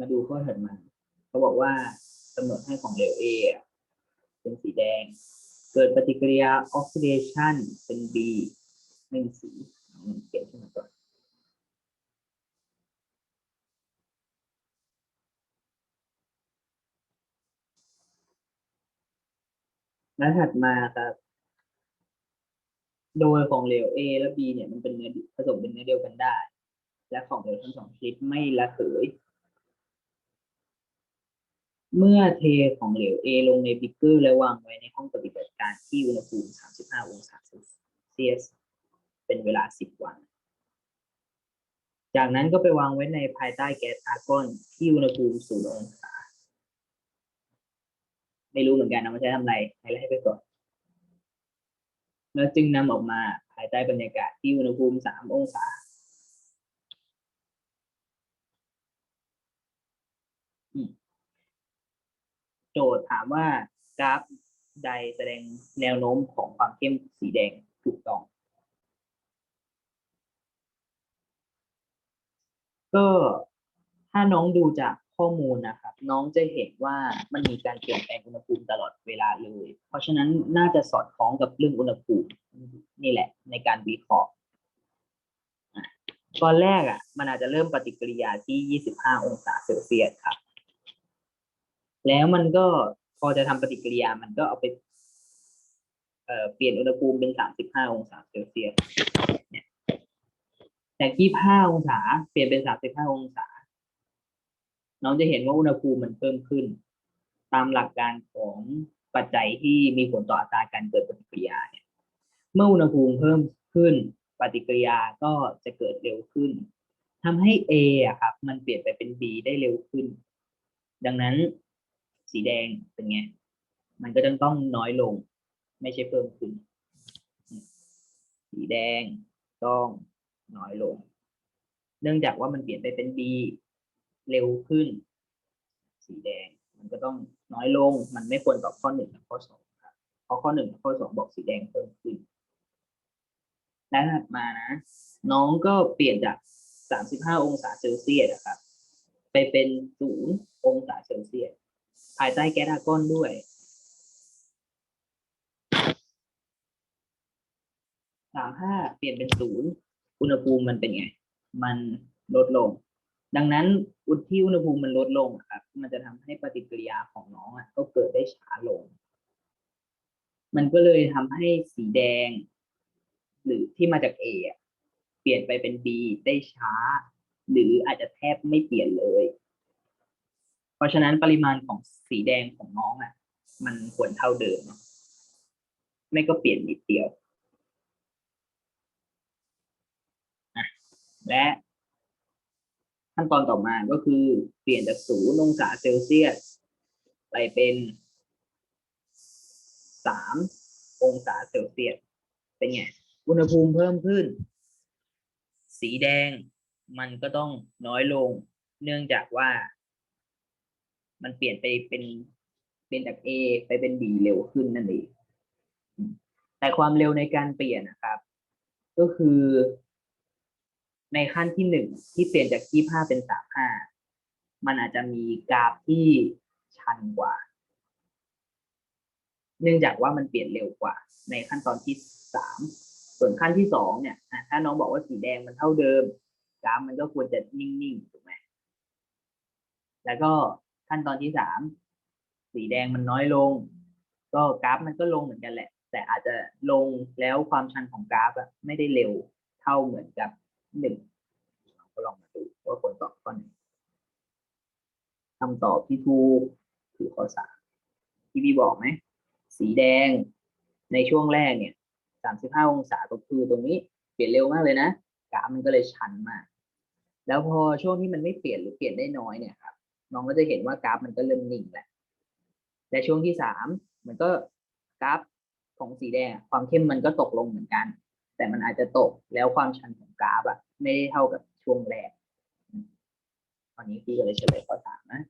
มาดูข้อถัดมาเขาบอกว่ากำหนดให้ของเหลว A อะเป็นสีแดง เกิดปฏิกิริยาออกซิเดชันเป็น B ไม่มีสีเขียนขึ้นมาก่อนแล้วถัดมาครับ โดยของเหลว A และ B เนี่ยมันเป็นเนื้อผสมเป็นเนื้อเดียวกันได้ และของเหลวทั้งสองชนิดไม่ระเหย เมื่อเทของเหลว A ลงในบิ๊กเกอร์และวางไว้ในห้องปฏิบัติการที่อุณหภูมิ 35 องศาเซลเซียส เป็นเวลา 10 วัน จากนั้นก็ไปวางไว้ในภายใต้แก๊สอาร์กอนที่อุณหภูมิ 0 องศา ไม่รู้เหมือนกันนะมันใช้ทำอะไรให้ไล่ไปก่อน แล้วจึงนำออกมาภายใต้บรรยากาศที่อุณหภูมิ 3 องศา โจทย์ถามว่ากราฟใดแสดงแนวโน้มของความเข้มสีแดงถูกต้อง ก็ถ้าน้องดูจากข้อมูลนะครับ น้องจะเห็นว่ามันมีการเปลี่ยนแปลงอุณหภูมิตลอดเวลาเลย เพราะฉะนั้นน่าจะสอดคล้องกับเรื่องอุณหภูมินี่แหละ ในการวิเคราะห์อะตอนแรกอะ มันอาจจะเริ่มปฏิกิริยาที่ 25 องศาเซลเซียสครับ แล้วมันก็พอจะทำปฏิกิริยามันก็เอาไปเอ่อเปลี่ยนอุณหภูมิเป็น35องศาเซลเซียสเนี่ยจาก25องศาเปลี่ยนเป็น35องศา น้องจะเห็นว่าอุณหภูมิมันเพิ่มขึ้น ตามหลักการของปัจจัยที่มีผลต่ออัตราการเกิดปฏิกิริยาเนี่ย เมื่ออุณหภูมิเพิ่มขึ้น ปฏิกิริยาก็จะเกิดเร็วขึ้นทำให้ A อะครับ มันเปลี่ยนไปเป็น B ได้เร็วขึ้น ดังนั้น สีแดงเป็นไง มันก็จะต้องน้อยลง ไม่ใช่เพิ่มขึ้น สีแดงต้องน้อยลง เนื่องจากว่ามันเปลี่ยนไปเป็น B เร็วขึ้น สีแดงมันก็ต้องน้อยลง มันไม่ควรตอบข้อหนึ่งกับข้อสองครับ เพราะข้อหนึ่งกับข้อสองบอกสีแดงเพิ่มขึ้น และถัดมานะ น้องก็เปลี่ยนจาก 35 องศาเซลเซียสนะครับ ไปเป็น 0 องศาเซลเซียส ภายใต้แก๊สอาร์กอนด้วย35เปลี่ยนเป็น0อุณหภูมิมันเป็นไง มันลดลง ดังนั้นอุณที่อุณหภูมิมันลดลงครับ มันจะทำให้ปฏิกิริยาของน้องอะก็เกิดได้ช้าลง มันก็เลยทำให้สีแดง หรือที่มาจาก A อะเปลี่ยนไปเป็น B ได้ช้า หรืออาจจะแทบไม่เปลี่ยนเลย เพราะฉะนั้นปริมาณของสีแดงของน้องอะ มันควรเท่าเดิม ไม่ก็เปลี่ยนนิดเดียวและขั้นตอนต่อมาก็คือเปลี่ยนจากศูนย์องศาเซลเซียสไปเป็นสามองศาเซลเซียสเป็นไงอุณหภูมิเพิ่มขึ้น สีแดงมันก็ต้องน้อยลง เนื่องจากว่า มันเปลี่ยนไปเป็นเป็นจาก A ไปเป็น B เร็วขึ้นนั่นเองแต่ความเร็วในการเปลี่ยนนะครับ ก็คือ ในขั้นที่หนึ่งที่เปลี่ยนจากยี่ห้าเป็นสามห้ามันอาจจะมีกราฟที่ชันกว่า เนื่องจากว่ามันเปลี่ยนเร็วกว่า ในขั้นตอนที่สามส่วนขั้นที่สองเนี่ยถ้าน้องบอกว่าสีแดงมันเท่าเดิมกราฟมันก็ควรจะนิ่งๆถูกไหมแล้วก็ ขั้นตอนที่สามสีแดงมันน้อยลง ก็กราฟมันก็ลงเหมือนกันแหละ แต่อาจจะลงแล้วความชันของกราฟอะไม่ได้เร็วเท่าเหมือนกับหนึ่งเราก็ลองมาดูว่าผลตอบข้อไหนคำตอบที่ถูกคือข้อสามที่พี่บอกไหมสีแดงในช่วงแรกเนี่ยสามสิบห้าองศาก็คือตรงนี้เปลี่ยนเร็วมากเลยนะกราฟมันก็เลยชันมาก แล้วพอช่วงที่มันไม่เปลี่ยนหรือเปลี่ยนได้น้อยเนี่ยครับ น้องก็จะเห็นว่ากราฟมันก็เริ่มนิ่งแหละและช่วงที่สามมันก็กราฟของสีแดงความเข้มมันก็ตกลงเหมือนกัน แต่มันอาจจะตกแล้วความชันของกราฟอะไม่ได้เท่ากับช่วงแรกตอนนี้พี่ก็เลยเฉลยข้อสามนะ